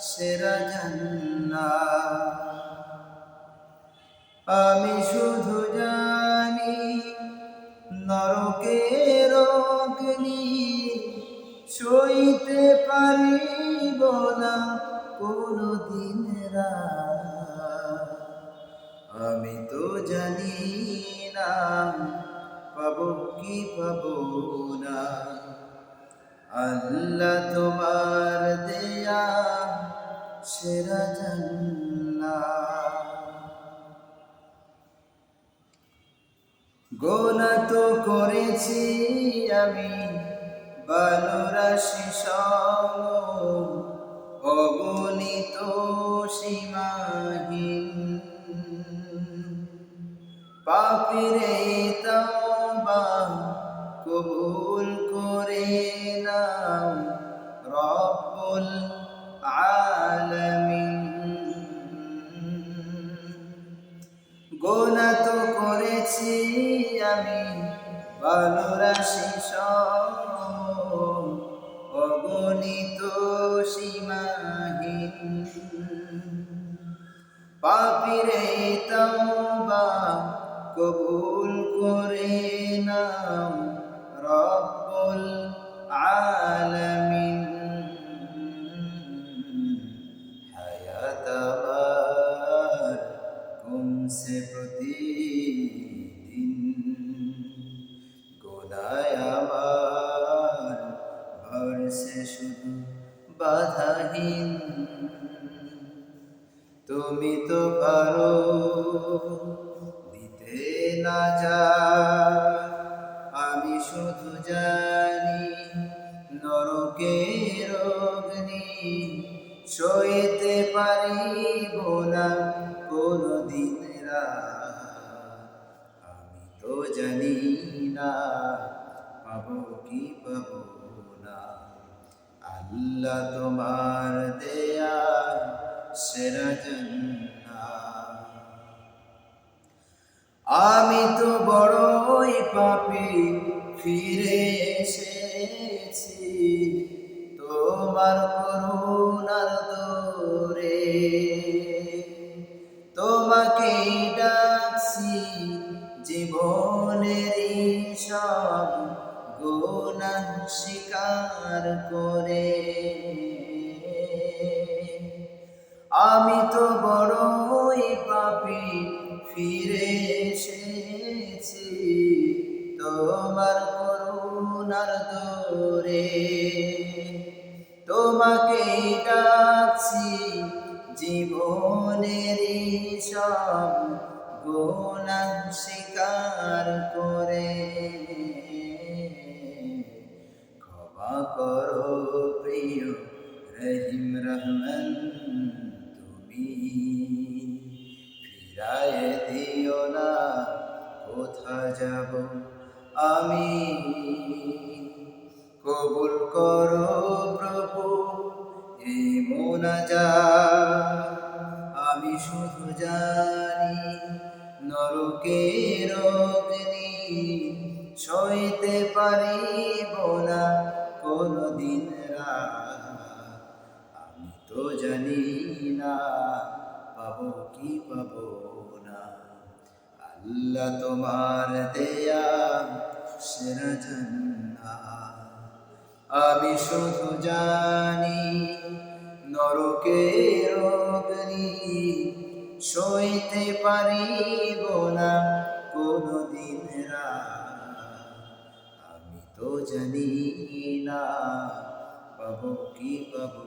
সেরা জান্না আমি শুধু জানি নরকের অগ্নি সইতে পারিব না কোনো দিন আমি তো জানি না, পাবো কি পাবো না। আল্লাহ তোমার দেয়া সেরা গোনা তো করেছি আমি বালরাশি সম অগণিত সীমাহীন। পাপিরে তওবা কবুল করে নাও। আমি ভালোরাশি অগণিত সীমাহীন। পাপিরে কবুল করে নাও রব্বুল তুমি তো পারো দিতে না যা আমি শুধু জানি নরকের অগ্নি সইতে পারিব না কোনো দিন আমি তো জানি না, পাবো কি পাবো না। আল্লাহ তোমার দেয়া আমি তো বড়ই পাপি ফিরে এসেছি। তোমার করুণার দোরে তোমাকে ডাকছি, জীবনের সব গোনা স্বীকার করে। আমি তো বড়ই পাপি, ফিরে এসেছি তোমার করুণার দরে। তোমাকে ডাকছি জীবনের সব গোনা স্বীকার করে। ক্ষমা করো প্রিয় রহিম রহমান। তুমি ফিরায় দিও না, কোথা যাব আমি? কবুল করো প্রভু এই মোনাজা আমি শুধু জানি, নরকের অগ্নি সইতে পারিব না কোনদিন আমি তো জানি না, পাবো কি পাবো না। আল্লাহ তোমার দেয়া সেরা আমি শুধু জানি নরকের অগ্নি সইতে পারিব না কোনদিন আমি তো জানি না, পাবো কি পাবো